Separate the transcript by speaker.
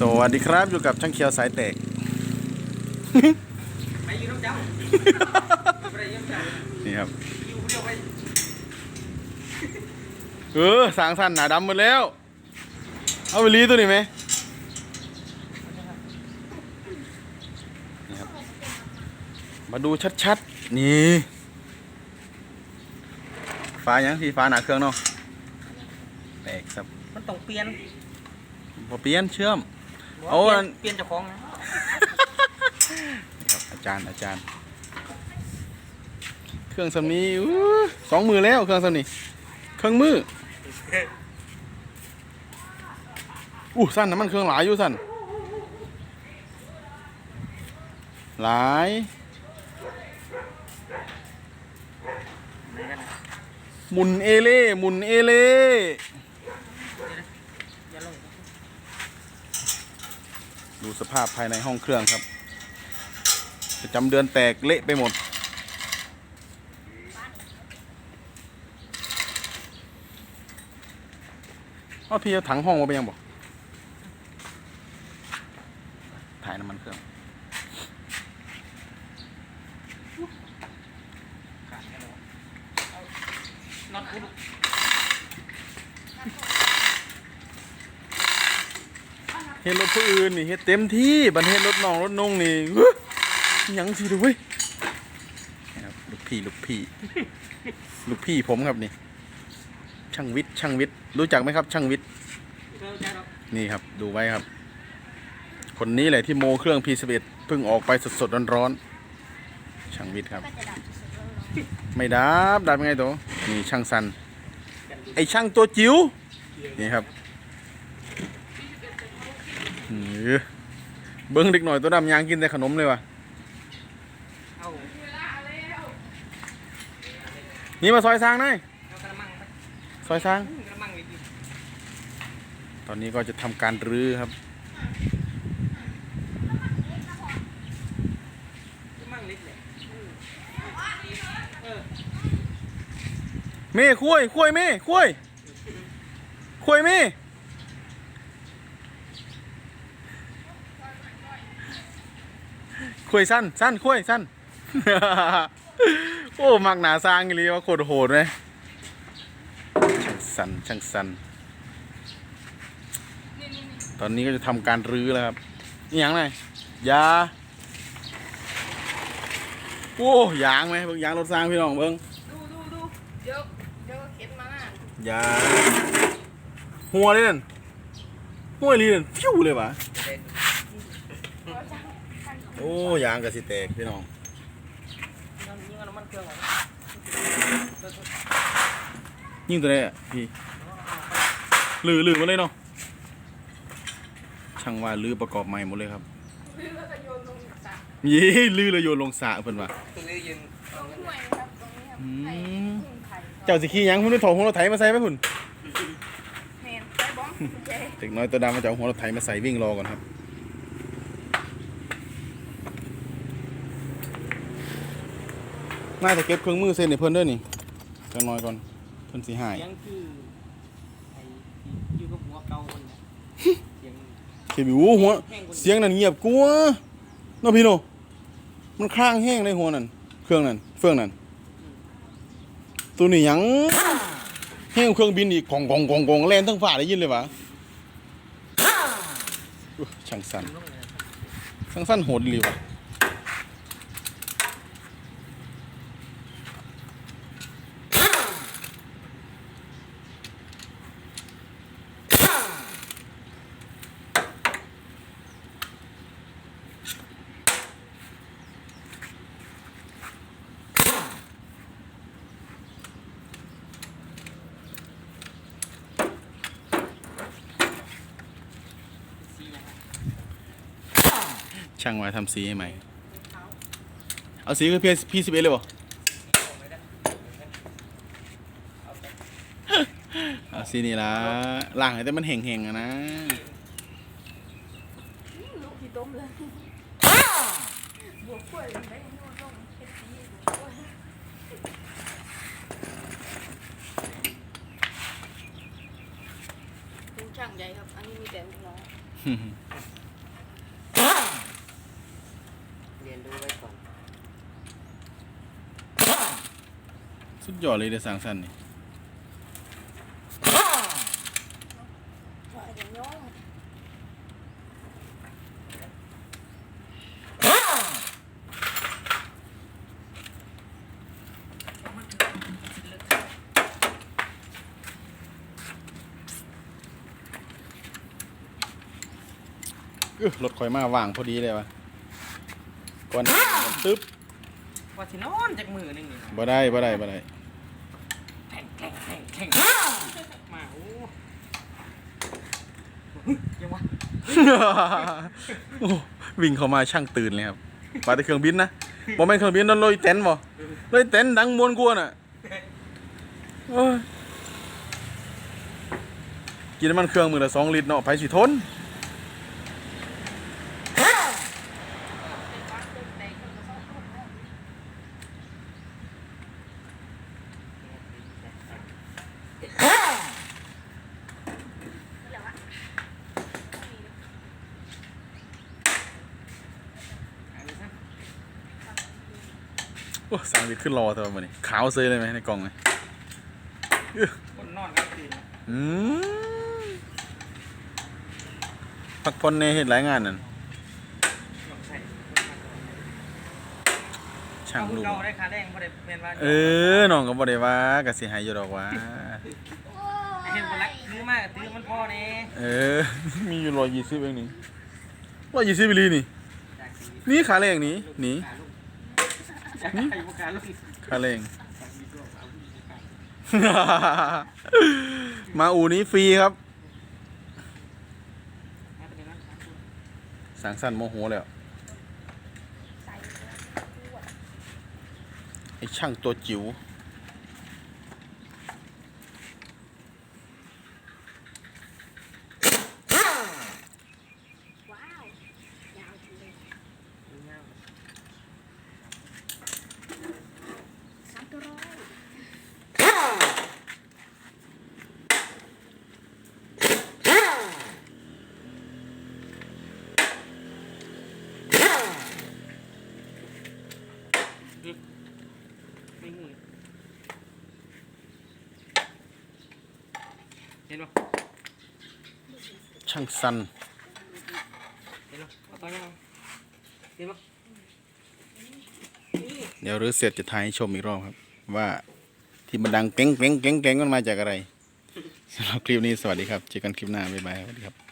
Speaker 1: สวัสดีครับอยู่กับช่างเคียวสายแตก
Speaker 2: ไปยืนน้ำเจ้าไปยืนน้ำเจ้า
Speaker 1: นี่ครับ
Speaker 2: อยู่คนเดียวไป
Speaker 1: เออสางสั้นหนาดำหมดแล้ว เอาไปรีตัวนี้ไหมนี่ครับมาดูชัดๆ นี่ ฟ้ายังที่ฟ้าหนาเครื่องเนาะแตกสับ
Speaker 2: มันต้องเปลี่ยน
Speaker 1: พอเปลี่ยนเชื่อม เอา
Speaker 2: เปลี่ย
Speaker 1: อั
Speaker 2: น
Speaker 1: น
Speaker 2: เปลี่ยนเจ้าของนะ
Speaker 1: นี่ครับอาจารย์อาจารย์ เครื่องสำนี้อู้สองมือแล้วเครื่องสำนี้เครื่องมืออู้สั้นนะมันเครื่องหลายอยู่สั้นหลายหมุนเอเล่หมุนเอเล่
Speaker 2: อย่าลง
Speaker 1: ดูสภาพภายในห้องเครื่องครับประจำเดือนแตกเละไปหมดว่าพี่เอาถังห้องมาไปยังบอก ถ่ายน้ำมันเครื่อง
Speaker 2: น็อตพุท
Speaker 1: ฮ็ดรถผู้อื่นนี่เฮ็ดเต็มที่บันเฮ็ดรถน้องรถนงนี่เฮ้ยหยังสิดูเว้ยนี่ครับลูกพี่ลูกพี่ลูกพี่ผมครับนี่ ช่างวิทย์ช่างวิทย์รู้จักไหมครับ ช่างวิทย์
Speaker 2: เออใช่ครับ
Speaker 1: นี่ครับดูไว้ครับ คนนี้แหละที่โมเครื่อง P11 เพิ่งออกไปสดๆร้อนๆช่างวิทย์ครับ ไม่ดับดับยังไงตัวนี่ช่างสันไอช่างตัวจิ๋วนี่ครับอื้อ เบิ้งเด็กหน่อยตัวดำยางกินแต่ขนมเลยวะนี่มาซอยซางหน่อยซอยซาง ตอนนี้ก็จะทำการรื้อครับ
Speaker 2: กระมังเล็กเลยเออ
Speaker 1: เม่คุยคุยเม่คุยคุยเม่ คุยสั้นสั้นคุยสั้น โอ้ มักหนาสร้างอีหลีว่าโคตรโหดเลยช่างสันช่างสัน ตอนนี้ก็จะทำการรื้อแล้วครับ นี่ยังไงยา โอ้ยางไหมเบิ่งยางรถสร้างพี่น้องเบิ่ง
Speaker 3: ดูดูดูเดี๋ยวเดี๋ยวเข็นมาหน้า
Speaker 1: อย่าหัวเลยนั่นหัวเลยนั่นฟิวเลยวะ โอ้ยางกระสิแตกพี่น้อง
Speaker 2: ยิงเอาน้ำมันเครื่องออก
Speaker 1: ยิ่งตัวนี้อะพี่ลือลือมาเลยเนาะช่างว่าลือประกอบใหม่หมดเลยครับ
Speaker 3: ซื้อแล้วก็โยนลงสระ
Speaker 1: ยี่ลือเลยโยนลงสระเพิ่นว่า
Speaker 2: ตรงนี้ยืน
Speaker 3: ตรงนี้ครับตรงนี้ครับไข่กุ้งไข่
Speaker 1: เจ้าสิขี้หยังพุ่นได้ถอดหัวรถไถมาใส่ไหมพุ่น
Speaker 3: แมนใส่บ้องเจ๊
Speaker 1: เด็กน้อยตัวดำมาจะเอาหัวรถไถมาใส่วิ่งรอก่อนครับ น่าจะเก็บเครื่องมือเส้นในเพิ่นเด้วยนี่จังน้อยก่อนเพิ่นสิหาย
Speaker 2: เสียงคือไอ้อยู่กับหัวเก่าคนเนี่ยเสียง
Speaker 1: เขียบอยู่หัวเสียงนั่นเงียบกลัวเน้องพี่โนมันคล้างแห้งเลยหัวนั่นเครื่องนั่นเฟืองนั่นตัวนี้หยังแห้งเครื่องบินอีกกองกองกองกองแล่นทั้งฝ่าได้ยินเลยวะอุ๊ยช่างสั้น
Speaker 2: ลงเลย
Speaker 1: ช่างสั้นโหดเลยวะ ช่างมาทำสีให้ใหม่ เอาสีคือพีพีสิบเอ็ดเลยบ่เอาสีนี่ละล่างให้แต่มันแห้งๆอะนะ
Speaker 3: ลูกที่ต้มเลยบวกกล้วยได้โยนลงเฮ็ดสีบวกกล้วยดูช่างใหญ่ครับ อันนี้มีแต่ลูกน้อง
Speaker 2: เรียนรู้ไว้ก่อน
Speaker 1: สุดยอดเลยเดยวสร้างสั้นนี่
Speaker 3: ปล่อยเดี๋ยวน้อง
Speaker 1: เอ้อ รถข่อยมาว่างพอดีเลยวะก่อนตึ๊บ
Speaker 2: ว่าสินอนจากมือหนึงนี่นะ
Speaker 1: บ่ได้บ่ได้บ่ได้
Speaker 2: แข่งแข่งแข่งแข่งมาโอ้ยังวะ
Speaker 1: โอ้วิ่งเข้ามาช่างตื่นเลยครับมาแต่เครื่องบินนะบ่แม่นเครื่องบินนั่นลอยเต็นบ่ลอยเต็นดังมวนกวนอะโอ้ยกินน้ำมันเครื่องมือละสองลิตรเนาะไผสิทน
Speaker 2: อันนี้ซะ
Speaker 1: โอ้สางวิทย์ขึ้นรอตัวมันนี่ขาวเซยเลยไหมในกล่องเลย
Speaker 2: คนนอนกลางคืน
Speaker 1: อืมพักผ่อนในเหตุหลายงานนั่น
Speaker 2: ลองใส่
Speaker 1: ช่างลูก
Speaker 2: เก่าได้ค่าแรงบ่ได้แม่นว่า
Speaker 1: เออน้องก็บ่ได้ว่าก็สิให้อยู่ดอกว่า
Speaker 2: เห็นบ่รักซื้อมากซื้อมันพอแน่
Speaker 1: เออ มีอยู่ร้อยยี่สิบเองนี่ร้อยยี่สิบอีหลีนี่
Speaker 2: จากชีวิต
Speaker 1: นี่ขาแรงนี่นี่
Speaker 2: จากใคา
Speaker 1: เรง
Speaker 2: มา
Speaker 1: อู่นี้ฟรีครับ
Speaker 2: สั
Speaker 1: งสั้นโมโหแล้วไอช่างตัวจิ๋
Speaker 3: วาว ยาวจริงเลย
Speaker 2: เงา
Speaker 3: สามตัวร้อย
Speaker 2: ไม่งูเห็ นปะ
Speaker 1: ช่างสัน
Speaker 2: เห็นปะเอาตัวยังเห็นปะ
Speaker 1: เดี๋ยวรื้อเสร็จจะถ่ายให้ชมอีกรอบครับ ว่าที่มันดังเก้งเก้งเก้งเก้งมันมาจากอะไรสำหรับคลิปนี้สวัสดีครับเจอกันคลิปหน้าบ๊ายบายสวัสดีครับ